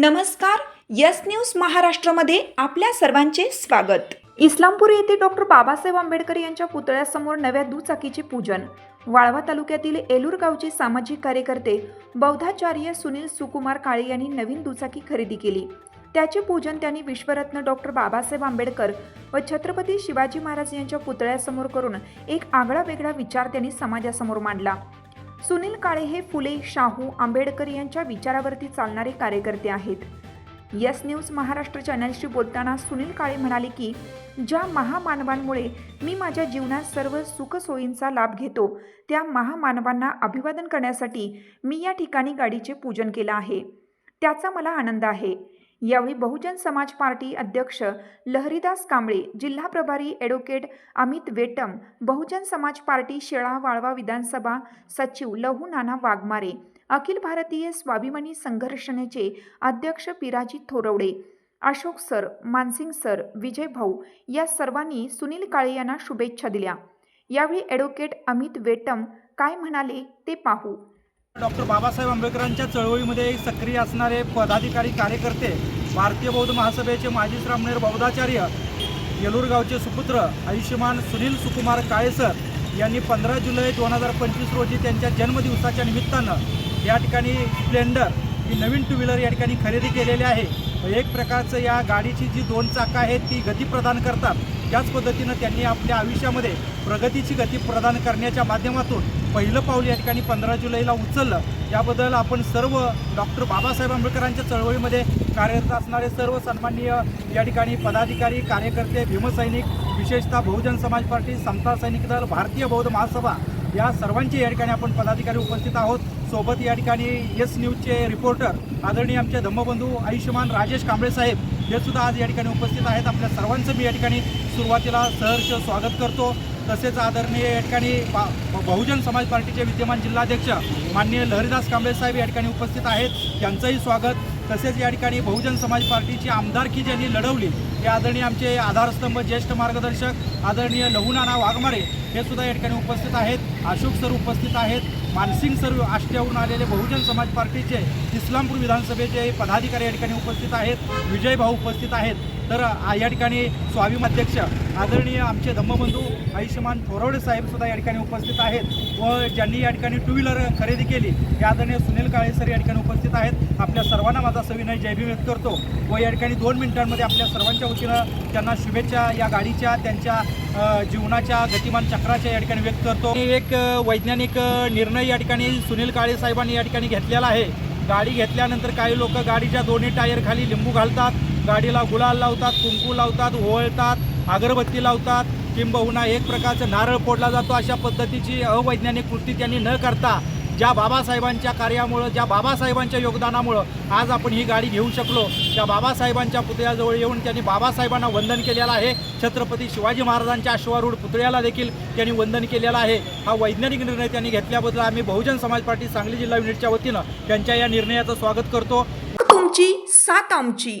नमस्कार yes news महाराष्ट्रामध्ये आपल्या सर्वांचे स्वागत. इस्लामपूर येथे डॉक्टर बाबासाहेब आंबेडकर यांच्या पुतळ्यासमोर नव्या दुचाकीचे पूजन. वाळवा तालुक्यातील एलूर गावचे सामाजिक कार्यकर्ते बौद्धाचार्य सुनील सुकुमार काळे यांनी नवीन दुचाकी खरेदी केली. त्याचे पूजन त्यांनी विश्वरत्न डॉक्टर बाबासाहेब आंबेडकर व छत्रपती शिवाजी महाराज यांच्या पुतळ्यासमोर करून एक आगळा वेगळा विचार त्यांनी समाजासमोर मांडला. सुनील काळे हे फुले शाहू आंबेडकर यांच्या विचारावरती चालणारे कार्यकर्ते आहेत. यस न्यूज महाराष्ट्र चॅनलशी बोलताना सुनील काळे म्हणाले की ज्या महामानवांमुळे मी माझ्या जीवनात सर्व सुखसोयींचा लाभ घेतो त्या महामानवांना अभिवादन करण्यासाठी मी या ठिकाणी गाडीचे पूजन केलं आहे. त्याचा मला आनंद आहे. यावेळी बहुजन समाज पार्टी अध्यक्ष लहरीदास कांबळे जिल्हा प्रभारी ॲडव्होकेट अमित वेटम बहुजन समाज पार्टी शेळा वाळवा विधानसभा सचिव लहू नाना वाघमारे अखिल भारतीय स्वाभिमानी संघर्षणेचे अध्यक्ष पिराजी थोरवडे अशोक सर मानसिंग सर विजय भाऊ या सर्वांनी सुनील काळे यांना शुभेच्छा दिल्या. यावेळी ॲडव्होकेट अमित वेटम काय म्हणाले ते पाहू. डॉक्टर बाबासाहेब आंबेडकरांच्या चळवळीमध्ये सक्रिय असणारे पदाधिकारी कार्यकर्ते भारतीय बौद्ध महासभेचे माजी श्रामणेर बौद्धाचार्य येलूरगावचे सुपुत्र आयुष्यमान सुनील सुकुमार काळेसर यांनी पंधरा जुलै दोन हजार पंचवीस रोजी त्यांच्या जन्मदिवसाच्या निमित्तानं या ठिकाणी स्प्लेंडर ही नवीन टू व्हीलर या ठिकाणी खरेदी केलेली आहे. एक प्रकारचं या गाडीची जी दोन चाकं आहेत ती गती प्रदान करतात. त्याच पद्धतीनं त्यांनी आपल्या आयुष्यामध्ये प्रगतीची गती प्रदान करण्याच्या माध्यमातून पहिलं पाऊल या ठिकाणी पंधरा जुलैला उचललं. याबद्दल आपण सर्व डॉक्टर बाबासाहेब आंबेडकरांच्या चळवळीमध्ये कार्यरत असणारे सर्व सन्माननीय या ठिकाणी पदाधिकारी कार्यकर्ते भीमसैनिक विशेषतः बहुजन समाज पार्टी समता सैनिक दल भारतीय बौद्ध महासभा या सर्वांचे या ठिकाणी आपण पदाधिकारी उपस्थित आहोत. सोबत या ठिकाणी येस न्यूजचे रिपोर्टर आदरणीय आमचे धम्मबंधू आयुष्यमान राजेश कांबळे साहेब हे सुद्धा आज या ठिकाणी उपस्थित आहेत. आपल्या सर्वांचं मी या ठिकाणी सुरुवातीला सहर्ष स्वागत करतो. तसेच आदरणीय या ठिकाणी बा बहुजन समाज पार्टीचे विद्यमान जिल्हाध्यक्ष माननीय लहरीदास कांबळे साहेब या ठिकाणी उपस्थित आहेत. त्यांचंही स्वागत. तसेच या ठिकाणी बहुजन समाज पार्टीची आमदारकी ज्यांनी लढवली हे आदरणीय आमचे आधारस्तंभ ज्येष्ठ मार्गदर्शक आदरणीय लहुनाना वाघमारे हे सुद्धा या ठिकाणी उपस्थित आहेत. अशोक सर उपस्थित आहेत. मानसिंग सर आष्ट्याहून आलेले बहुजन समाज पार्टीचे इस्लामपूर विधानसभेचे पदाधिकारी या ठिकाणी उपस्थित आहेत. विजय भाऊ उपस्थित आहेत. तर या ठिकाणी स्वाभिमाध्यक्ष आदरणीय आमचे धम्मबंधू आयुष्यमान थोरवडे साहेबसुद्धा या ठिकाणी उपस्थित आहेत व ज्यांनी या ठिकाणी टू व्हीलर खरेदी केली. हे आदरणीय सुनील काळे सर या ठिकाणी उपस्थित आहेत. आपल्या सर्वांना माझा सविनय जयभीम व्यक्त करतो व या ठिकाणी दोन मिनिटांमध्ये आपल्या सर्वांच्या वतीनं त्यांना शुभेच्छा या गाडीच्या त्यांच्या जीवनाच्या गतिमान चक्राच्या या ठिकाणी व्यक्त करतो. एक वैज्ञानिक निर्णय या ठिकाणी सुनील काळे साहेबांनी या ठिकाणी घेतलेला आहे. गाडी घेतल्यानंतर काही लोक गाडीच्या दोन्ही टायर खाली लिंबू घालतात. गाडीला गुलाल लावतात कुंकू लावतात ओवळतात अगरबत्ती लावतात. किंबहुना एक प्रकारचं नारळ फोडला जातो अशा पद्धतीची अवैज्ञानिक कृती त्यांनी न करता ज्या बाबासाहेबांच्या कार्यामुळं ज्या बाबासाहेबांच्या योगदानामुळं आज आपण ही गाडी घेऊ शकलो. त्या बाबासाहेबांच्या पुतळ्याजवळ येऊन त्यांनी बाबासाहेबांना वंदन केलेलं आहे. छत्रपती शिवाजी महाराजांच्या अश्वारूढ पुतळ्याला देखील त्यांनी वंदन केलेलं आहे. हा वैज्ञानिक निर्णय त्यांनी घेतल्याबद्दल आम्ही बहुजन समाज पार्टी सांगली जिल्हा युनिटच्या वतीनं त्यांच्या या निर्णयाचं स्वागत करतो. तुमची सात आमची.